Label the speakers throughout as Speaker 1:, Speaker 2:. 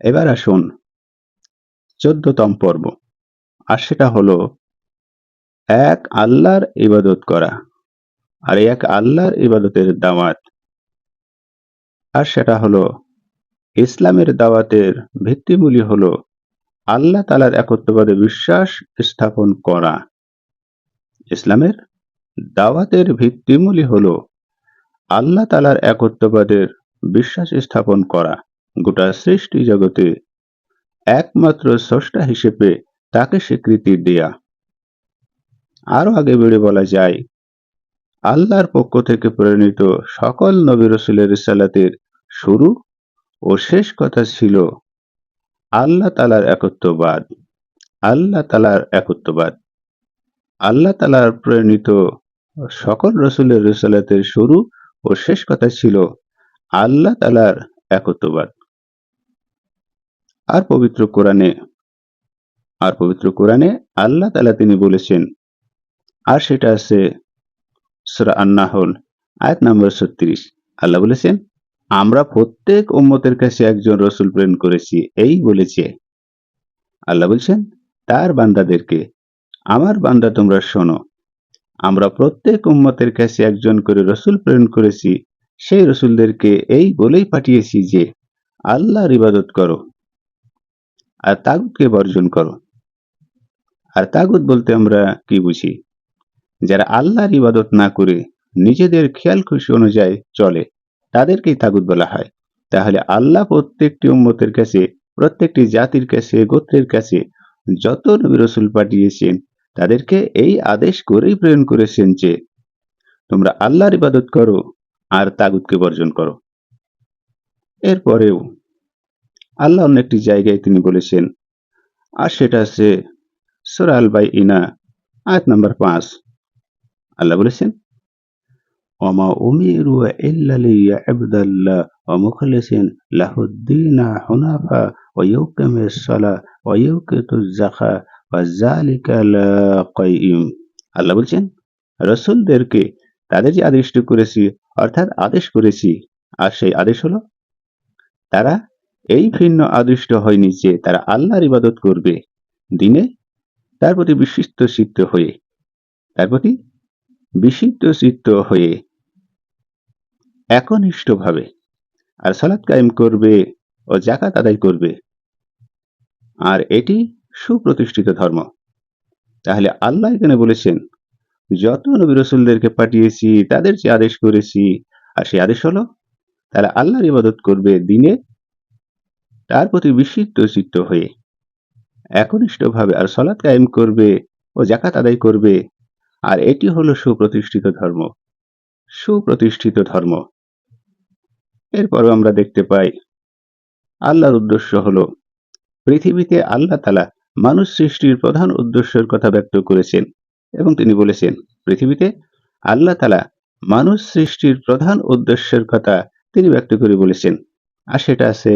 Speaker 1: এবার আসুন চোদ্দতম পর্ব, আর সেটা হলো এক আল্লাহর ইবাদত করা আর এক আল্লাহর ইবাদতের দাওয়াত। আর সেটা হলো ইসলামের দাওয়াতের ভিত্তিমূলই হলো আল্লাহ তালার একত্ববাদে বিশ্বাস স্থাপন করা। ইসলামের দাওয়াতের ভিত্তিমূলই হলো আল্লাহ তালার একত্ববাদের বিশ্বাস স্থাপন করা। গোটা সৃষ্টি জগতে একমাত্র স্রষ্টা হিসেবে তাকে স্বীকৃতি দেয়া। আরও আগে বেড়ে বলা যায়, আল্লাহর পক্ষ থেকে প্রেরিত সকল নবী রসুলের রিসালাতের শুরু ও শেষ কথা ছিল আল্লাহ তালার একত্ববাদ, আল্লাহ তালার একত্ববাদ। আল্লাহ তালার প্রেরিত সকল রসুলের রিসালাতের শুরু ও শেষ কথা ছিল আল্লাহ তালার একত্ববাদ। আর পবিত্র কোরআনে, আর পবিত্র কোরআনে আল্লাহ তালা তিনি বলেছেন, আর সেটা আছে সুরা আন্নাহল, আয়াত নম্বর ছত্রিশ। আল্লাহ বলেছেন, আমরা প্রত্যেক উম্মতের কাছে একজন রসুল প্রেরণ করেছি, এই বলেছে। আল্লাহ বলছেন, তার বান্দাদেরকে, আমার বান্দা তোমরা শোনো, আমরা প্রত্যেক উম্মতের কাছে একজন করে রসুল প্রেরণ করেছি, সেই রসুলদেরকে এই বলেই পাঠিয়েছি যে, আল্লাহর ইবাদত করো। আর তাগুতকে বর্জন করো। আর তাগুত বলতে আমরা কি বুঝি? যারা আল্লাহর ইবাদত না করে নিজেদের খেয়াল খুশি অনুযায়ী চলে, তাদেরকেই তাগুত বলা হয়। তাহলে আল্লাহ প্রত্যেকটি উম্মতের কাছে, প্রত্যেকটি জাতির কাছে, গোত্রের কাছে যত নবী রসুল পাঠিয়েছেন, তাদেরকে এই আদেশ করেই প্রেরণ করেছেন যে, তোমরা আল্লাহর ইবাদত করো আর তাগুতকে বর্জন করো। এরপরেও আল্লাহ অন্য একটি জায়গায় তিনি বলেছেন, আর সেটা আছে সোরাল বাই ইনা আয়াত নাম্বার পাঁচ। আল্লাহ বলেছেন ইল্লা লিয়াবুদাল্লাহ ওয়া মুখলিসিন হুনাফা সালা আল্লাহ বলছেন, রসুলদেরকে তাদের যে আদেশটি করেছি, অর্থাৎ আদেশ করেছি, আর সেই আদেশ হলো, তারা এই ভিন্ন আদিষ্ট হয়নি যে তারা আল্লাহর ইবাদত করবে দিনে, তার প্রতি বিশিষ্ট চিত্ত হয়ে, তার প্রতি বিশিষ্ট চিত্ত হয়ে একনিষ্ঠভাবে আর সালাত কায়েম করবে ও জাকাত আদায় করবে। আর এটি সুপ্রতিষ্ঠিত ধর্ম। তাহলে আল্লাহ এখানে বলেছেন, যত নবী রসুলদেরকে পাঠিয়েছি, তাদের যে আদেশ করেছি, আর সেই আদেশ হলো, তারা আল্লাহর ইবাদত করবে দিনে তার প্রতি বিস্মিত চিত্ত হয়ে একনিষ্ঠভাবে আর সলাৎ কায়েম করবে ও জাকাত আদায় করবে। আর এটি হলো সুপ্রতিষ্ঠিত ধর্ম। সুপ্রতিষ্ঠিত ধর্ম। এরপরও আমরা দেখতে পাই, আল্লাহর উদ্দেশ্য হলো পৃথিবীতে আল্লাহ তালা মানুষ সৃষ্টির প্রধান উদ্দেশ্যের কথা ব্যক্ত করেছেন এবং তিনি বলেছেন, পৃথিবীতে আল্লাহ তালা মানুষ সৃষ্টির প্রধান উদ্দেশ্যের কথা তিনি ব্যক্ত করে বলেছেন। আর সেটা আছে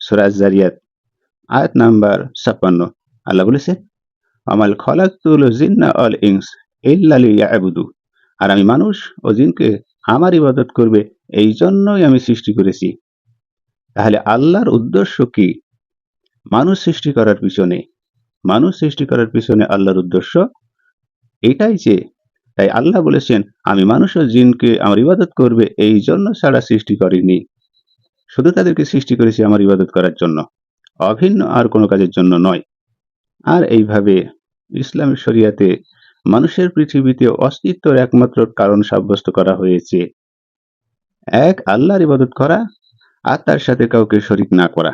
Speaker 1: সুরাজ জারিয়াত আয়াত নাম্বার ছাপ্পান্ন আল্লাহ বলেছেন আমাল খলাকুল জিন্না অল ইংস ইল্লালি ইয়াবুদু আর আমি মানুষ ও জিনকে আমার ইবাদত করবে এই জন্যই আমি সৃষ্টি করেছি। তাহলে আল্লাহর উদ্দেশ্য কি? মানুষ সৃষ্টি করার পিছনে, মানুষ সৃষ্টি করার পিছনে আল্লাহর উদ্দেশ্য এটাই যে, তাই আল্লাহ বলেছেন, আমি মানুষ ও জিনকে আমার ইবাদত করবে এই জন্য ছাড়া সৃষ্টি করিনি। শুধু তাদেরকে সৃষ্টি করেছি আমার ইবাদত করার জন্য। অভিন্ন আর কোনো কাজের জন্য নয়। আর এইভাবে ইসলামী শরিয়াতে মানুষের পৃথিবীতে অস্তিত্বের একমাত্র কারণ সাব্যস্ত করা হয়েছে। এক, আল্লাহর ইবাদত করা আর তার সাথে কাউকে শরিক না করা।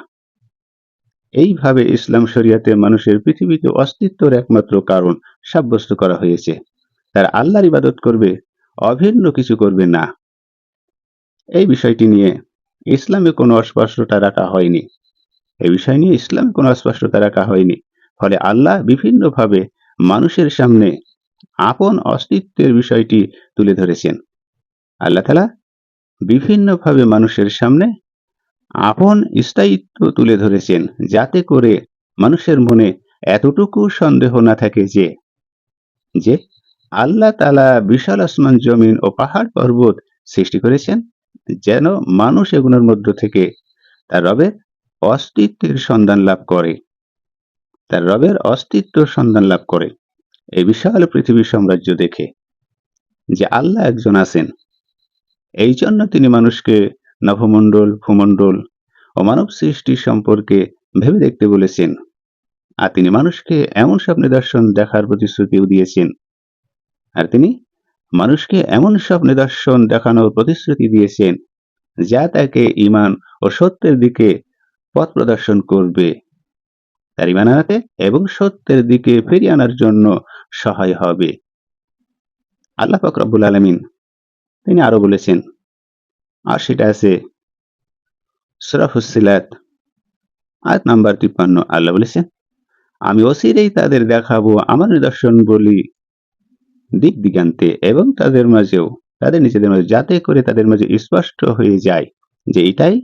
Speaker 1: এইভাবে ইসলাম শরিয়াতে মানুষের পৃথিবীতে অস্তিত্বের একমাত্র কারণ সাব্যস্ত করা হয়েছে। তারা আল্লাহর ইবাদত করবে, অভিন্ন কিছু করবে না। এই বিষয়টি নিয়ে ইসলামে কোনো অস্পষ্টতা রাখা হয়নি। এ বিষয় নিয়ে ইসলামে কোনো অস্পষ্টতা রাখা হয়নি। ফলে আল্লাহ বিভিন্নভাবে মানুষের সামনে আপন অস্তিত্বের বিষয়টি তুলে ধরেছেন। আল্লাহ তালা বিভিন্নভাবে মানুষের সামনে আপন স্থায়িত্ব তুলে ধরেছেন, যাতে করে মানুষের মনে এতটুকু সন্দেহ না থাকে যে যে আল্লাহ তালা বিশাল আসমান, জমিন ও পাহাড় পর্বত সৃষ্টি করেছেন। যেন মানুষ এগুলোর মধ্য থেকে তার রবের অস্তিত্বের সন্ধান লাভ করে। তার রবের অস্তিত্ব সন্ধান লাভ করে। এই বিশাল পৃথিবীর সাম্রাজ্য দেখে যে আল্লাহ একজন আছেন, এই জন্য তিনি মানুষকে নভমণ্ডল, ভূমণ্ডল ও মানব সৃষ্টি সম্পর্কে ভেবে দেখতে বলেছেন। আর তিনি মানুষকে এমন সব নিদর্শন দেখার প্রতিশ্রুতিও দিয়েছেন। আর তিনি মানুষকে এমন সব নিদর্শন দেখানোর প্রতিশ্রুতি দিয়েছেন, যা তাকে ইমান ও সত্যের দিকে পথ প্রদর্শন করবে। তার ইমান আনাতে এবং সত্যের দিকে ফিরিয়ে আনার জন্য সহায় হবে। আল্লাহ পাক রব্বুল আলমিন তিনি আরও বলেছেন আর সেটা আছে সরাফুসিলাত আয়াত নাম্বার তিপ্পান্ন, আল্লাহ বলেছেন, আমি অসিরেই তাদের দেখাবো, আমার নিদর্শন বলি দিক দিগান্তে এবং তাদের মাঝেও, তাদের নিজেদের মাঝে, যাতে করে তাদের মাঝে স্পষ্ট হয়ে যায় যে এটাই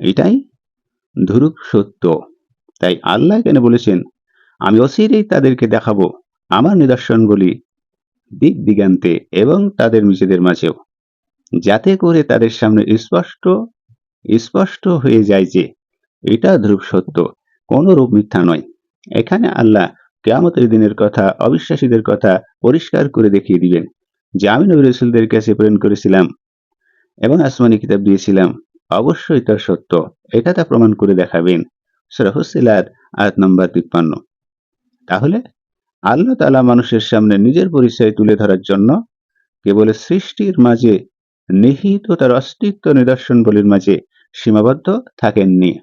Speaker 1: এটাই ধ্রুব সত্য। তাই আল্লাহ কেন বলেছেন, আমি অসিরেই তাদেরকে দেখাবো আমার নিদর্শন বলি দিক দিগান্তে এবং তাদের নিজেদের মাঝেও, যাতে করে তাদের সামনে স্পষ্ট স্পষ্ট হয়ে যায় যে এটা ধ্রুব সত্য কোন রূপ মিথ্যা নয়। এখানে আল্লাহ কেয়ামতের দিনের কথা, অবিশ্বাসীদের কথা পরিষ্কার করে দেখিয়ে দিবেন। যে আমি নবী রসুলদের কাছে প্রেরণ করেছিলাম এবং আসমানি কিতাব দিয়েছিলাম, অবশ্যই তা সত্য। এটা তা প্রমাণ করে দেখাবেন। সরহসিলাদ আয়াত নম্বর তিপ্পান্ন। তাহলে, আল্লাহ তালা মানুষের সামনে নিজের পরিচয় তুলে ধরার জন্য কেবল সৃষ্টির মাঝে নিহিত তার অস্তিত্ব নিদর্শন বলির মাঝে সীমাবদ্ধ থাকেননি।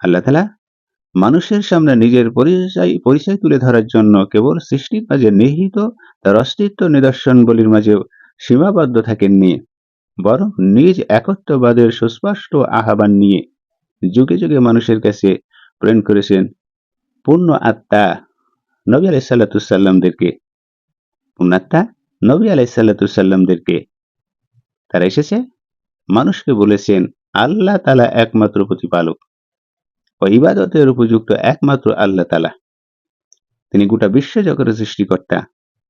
Speaker 1: আল্লাহ তালা মানুষের সামনে নিজের পরিচয় পরিচয় তুলে ধরার জন্য কেবল সৃষ্টির মাঝে নিহিত তার অস্তিত্ব নিদর্শন বলির মাঝেও সীমাবদ্ধ থাকেননি, বরং নিজ একত্ববাদের সুস্পষ্ট আহ্বান নিয়ে যুগে যুগে মানুষের কাছে প্রেরণ করেছেন পূর্ণ আত্মা নবী আলাইসাল্লাতুসাল্লামদেরকে পূর্ণাত্মা নবী আলাইসাল্লাতুসাল্লামদেরকে তারা এসেছে, মানুষকে বলেছেন, আল্লাহ তালা একমাত্র প্রতিপালক। ও ইবাদতের উপযুক্ত একমাত্র আল্লাহ তালা তিনি গোটা বিশ্ব জগতের সৃষ্টিকর্তা।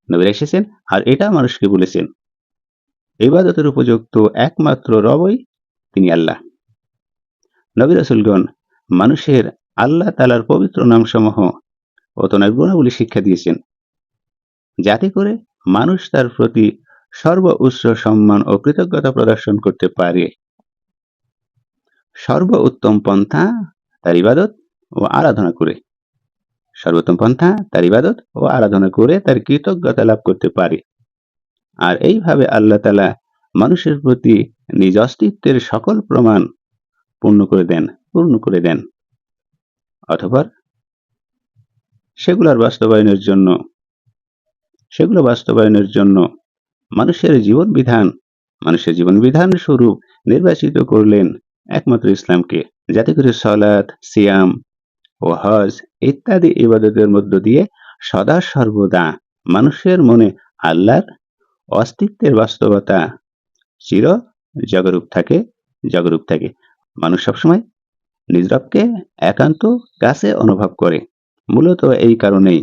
Speaker 1: নবীরা এসেছেন আর এটা মানুষকে বলেছেন। ইবাদতের উপযুক্ত একমাত্র রবই তিনি আল্লাহ। নবী রসুলগণ মানুষের আল্লাহ তালার পবিত্র নামসমূহ ও তোনার গুণাবলী শিক্ষা দিয়েছেন। যাতে করে মানুষ তার প্রতি সর্ব উচ্চ সম্মান ও কৃতজ্ঞতা প্রদর্শন করতে পারে। সর্ব উত্তম পন্থা তার ইবাদত ও আরাধনা করে। সর্বোত্তম পন্থা, তার ইবাদত ও আরাধনা করে তার কৃতজ্ঞতা লাভ করতে পারে। আর এইভাবে আল্লাহ তালা মানুষের প্রতি নিজ অস্তিত্বের সকল প্রমাণ পূর্ণ করে দেন, পূর্ণ করে দেন। অথবা সেগুলোর বাস্তবায়নের জন্য, সেগুলো বাস্তবায়নের জন্য মানুষের জীবন বিধান, মানুষের জীবন বিধান স্বরূপ নির্বাচিত করলেন একমাত্র ইসলামকে। যাতে করে সলাৎ সিয়াম ও হজ ইত্যাদি ইবাদতের মধ্য দিয়ে সদা সর্বদা মানুষের মনে আল্লাহর অস্তিত্বের বাস্তবতা চির জাগরূপ থাকে জাগরূপ থাকে। মানুষ সবসময় নিজ রবকে একান্ত কাছে অনুভব করে। মূলত এই কারণেই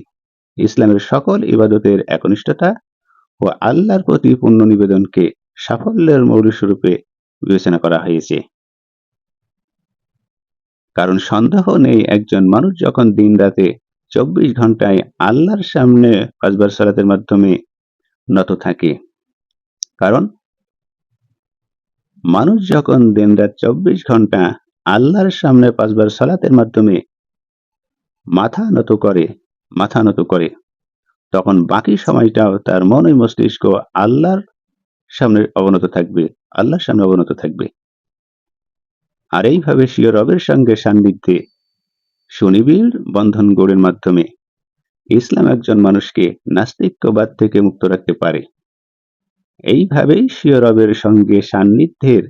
Speaker 1: ইসলামের সকল ইবাদতের একনিষ্ঠতা ও আল্লাহর প্রতি পূর্ণ নিবেদনকে সাফল্যের মৌলিক বিবেচনা করা হয়েছে। কারণ সন্দেহ নেই একজন মানুষ যখন দিন রাতে চব্বিশ ঘন্টায় আল্লাহর সামনে পাঁচবার সালাতের মাধ্যমে নত থাকে। কারণ মানুষ যখন দিন রাত চব্বিশ ঘণ্টা আল্লাহর সামনে পাঁচবার সালাতের মাধ্যমে মাথা নত করে, মাথা নত করে, তখন বাকি সময়টাও তার মনে মস্তিষ্ক আল্লাহর সামনে অবনত থাকবে, আল্লাহর সামনে অবনত থাকবে। আর এইভাবে স্বীয় রবের সঙ্গে সান্নিধ্যে সুনিবিড় বন্ধন গড়ের মাধ্যমে ইসলাম একজন মানুষকে নাস্তিক্যবাদ থেকে মুক্ত রাখতে পারে। এইভাবেই স্বীয় রবের সঙ্গে সান্নিধ্যের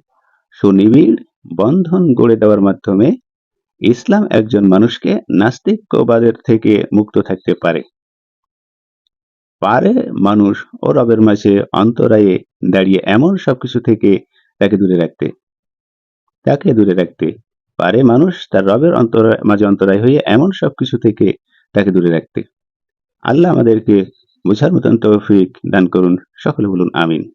Speaker 1: সুনিবিড় বন্ধন গড়ে দেওয়ার মাধ্যমে ইসলাম একজন মানুষকে নাস্তিক্যবাদের থেকে মুক্ত থাকতে পারে। পারে মানুষ ও রবের মাঝে অন্তরায়ে দাঁড়িয়ে এমন সবকিছু থেকে তাকে দূরে রাখতে। তাকে দূরে রাখতে পারে মানুষ তার রবের অন্তর, মাঝে অন্তরায় হয়ে এমন সব কিছু থেকে তাকে দূরে রাখতে। আল্লাহ আমাদেরকে বোঝার মতন তৌফিক দান করুন। সকলে বলুন, আমিন।